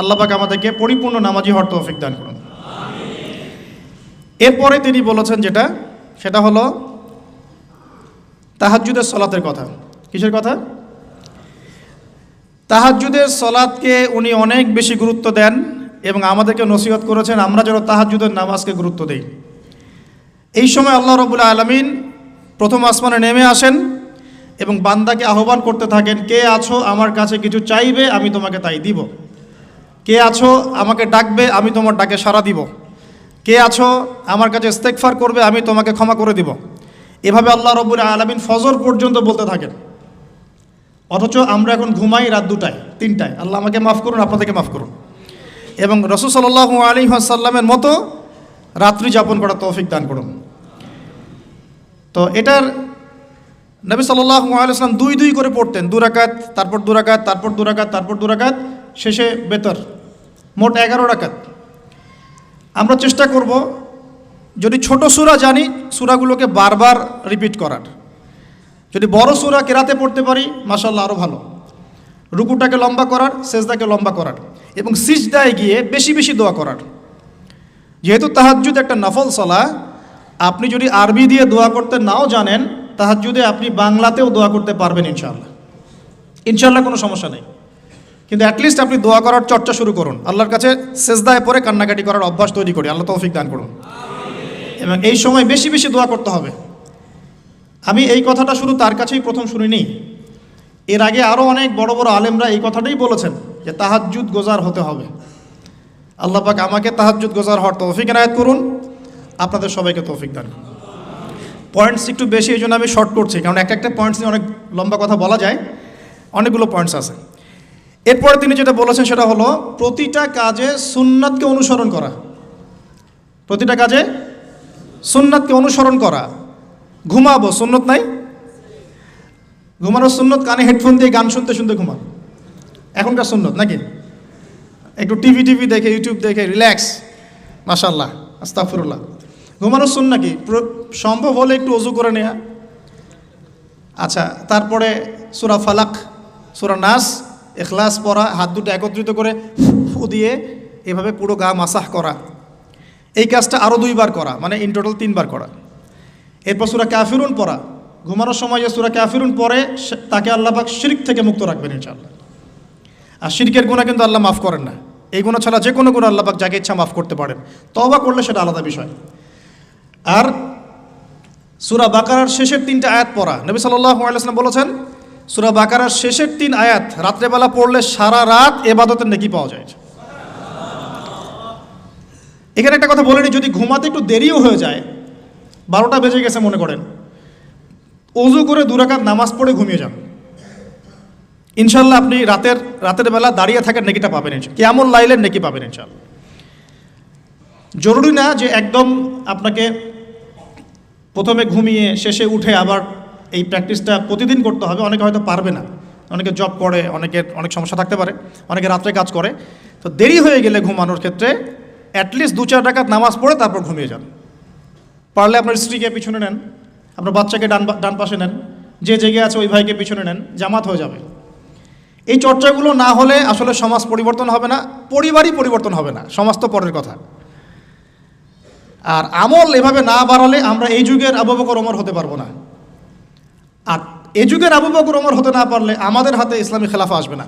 আল্লাহ পাক আমাদেরকে পরিপূর্ণ নামাজি হওয়ার তৌফিক দান করুন। এরপরে তিনি বলেছেন যেটা, সেটা হলো তাহাজ্জুদের সলাতের কথা। কিসের কথা? তাহাজ্জুদের সলাদকে উনি অনেক বেশি গুরুত্ব দেন এবং আমাদেরকে নসিহত করেছেন, আমরা যেন তাহাজ্জুদের নামাজকে গুরুত্ব দেই। এই সময় আল্লাহ রবুল্লা আলমিন প্রথম আসমানে নেমে আসেন এবং বান্দাকে আহ্বান করতে থাকেন, কে আছো? আমার কাছে কিছু চাইবে, আমি তোমাকে তাই দিব। কে আছো? আমাকে ডাকবে, আমি তোমার ডাকে সাড়া দিব। কে আছো? আমার কাছে ইস্তেকফার করবে, আমি তোমাকে ক্ষমা করে দিব। এভাবে আল্লাহ রবুল আলমিন ফজর পর্যন্ত বলতে থাকেন। অথচ আমরা এখন ঘুমাই রাত দুটায়, তিনটায়। আল্লাহ আমাকে মাফ করুন, আপনাদেরকে মাফ করুন। এবং রসুল সাল্লাহ আলী সাল্লামের মতো রাত্রি যাপন করার তৌফিক দান করুন। তো এটার নবী সাল্লাহ আলাইসলাম দুই দুই করে পড়তেন। দুরাকাত, তারপর দুরাকাত তারপর দুরাকাত তারপর দুরাকাত, শেষে বেতর। মোট এগারো রাকাত। আমরা চেষ্টা করব, যদি ছোট সুরা জানি, সুরাগুলোকে বারবার রিপিট করার। যদি বড় সুরা কেরাতে পড়তে পারি মাসাল্লাহ আরও ভালো। রুকুটাকে লম্বা করার, সেজদাকে লম্বা করার এবং সিজদায় গিয়ে বেশি বেশি দোয়া করার। যেহেতু তাহাজ্জুদ একটা নফল সলা, আপনি যদি আরবি দিয়ে দোয়া করতে নাও জানেন, তাহাজ্জুদে আপনি বাংলাতেও দোয়া করতে পারবেন ইনশাল্লাহ ইনশাল্লাহ কোনো সমস্যা নেই। কিন্তু অ্যাটলিস্ট আপনি দোয়া করার চর্চা শুরু করুন। আল্লাহর কাছে সেজদায় পরে কান্নাকাটি করার অভ্যাস তৈরি করি। আল্লাহ তৌফিক দান করুন। এবং এই সময় বেশি বেশি দোয়া করতে হবে। আমি এই কথাটা শুরু তার কাছেই প্রথম শুনিনি। এর আগে আরও অনেক বড় বড় আলেমরা এই কথাটাই বলেছেন যে তাহাজ্জুদ গোজার হতে হবে। আল্লাহ পাক আমাকে তাহাজ্জুদ গোজার হওয়ার তৌফিক এনায়ত করুন। আপনাদের সবাইকে তৌফিক দান। পয়েন্টস একটু বেশি, এই জন্য আমি শর্ট করছি। কারণ এক একটা পয়েন্টস নিয়ে অনেক লম্বা কথা বলা যায়। অনেকগুলো পয়েন্টস আছে। এরপরে তিনি যেটা বলেছেন সেটা হলো, প্রতিটা কাজে সুন্নাতকে অনুসরণ করা। প্রতিটা কাজে সুন্নাতকে অনুসরণ করা। ঘুমাবো, সুন্নত নাই? ঘুমানোর সুন্নত, কানে হেডফোন দিয়ে গান শুনতে শুনতে ঘুমান এখনকার সুন্নত নাকি? একটু টিভি টিভি দেখে, ইউটিউব দেখে, রিল্যাক্স। মাশাল্লাহ আস্তাফরুল্লাহ ঘুমানোর শুন নাকি? সম্ভব হলে একটু অজু করে নেওয়া আচ্ছা তারপরে সুরা ফালাক, সুরা নাস এখলাস পরা হাত দুটো একত্রিত করে ফু দিয়ে এভাবে পুরো গা মাসাহ করা। এই কাজটা আরও দুইবার করা মানে ইন টোটাল তিনবার করা। এরপর সুরা ক্যাফিরুন পড়া। ঘুমানোর সময় যে সুরা ক্যাফিরুন পরে তাকে আল্লাপাক শিরিক থেকে মুক্ত রাখবেন ইনশাআল্লাহ। আর শিরকের গুণা কিন্তু আল্লাহ মাফ করেন না। এই গুণা ছাড়া যে কোনো গুণা আল্লাপাক যাকে ইচ্ছা মাফ করতে পারেন। তবা করলে সেটা আলাদা বিষয়। আর সুরা বাকারার শেষের তিনটা আয়াত পড়া। নবী সাল্লাহ আলাইসলাম বলেছেন সুরা বাকারার শেষের তিন আয়াত, রাত্রেবেলা পড়লে সারা রাত এবাদতের নেকি পাওয়া যায়। এখানে একটা কথা বলে নি, যদি ঘুমাতে একটু দেরিও হয়ে যায়, বারোটা বেজে গেছে মনে করেন অজু করে দুরাকাত নামাজ পড়ে ঘুমিয়ে যান। ইনশাল্লাহ আপনি রাতের রাতের বেলা দাঁড়িয়ে থাকার নেকিটা পাবেন কেমন লাইলের নেকি পাবেন ইনশাল্লাহ জরুরি না যে একদম আপনাকে প্রথমে ঘুমিয়ে, শেষে উঠে আবার এই প্র্যাকটিসটা প্রতিদিন করতে হবে, অনেকে হয়তো পারবে না। অনেকে জব করে, অনেকের অনেক সমস্যা থাকতে পারে, অনেকে রাত্রে কাজ করে। তো দেরি হয়ে গেলে ঘুমানোর ক্ষেত্রে অ্যাটলিস্ট দু চার টাকা নামাজ পড়ে তারপর ঘুমিয়ে যান। পারলে আপনার স্ত্রীকে পিছনে নেন, আপনার বাচ্চাকে ডান ডান পাশে নেন, যে জেগে আছে ওই ভাইকে পিছনে নেন, জামাত হয়ে যাবে। এই চর্চাগুলো না হলে আসলে সমাজ পরিবর্তন হবে না, পরিবারই পরিবর্তন হবে না, সমাজ তো পরের কথা। আর আমল এভাবে না বাড়ালে আমরা এই যুগের আবু বকর, ওমর হতে পারব না। আর এ যুগের আবু বকর, ওমর হতে না পারলে আমাদের হাতে ইসলামী খেলাফা আসবে না।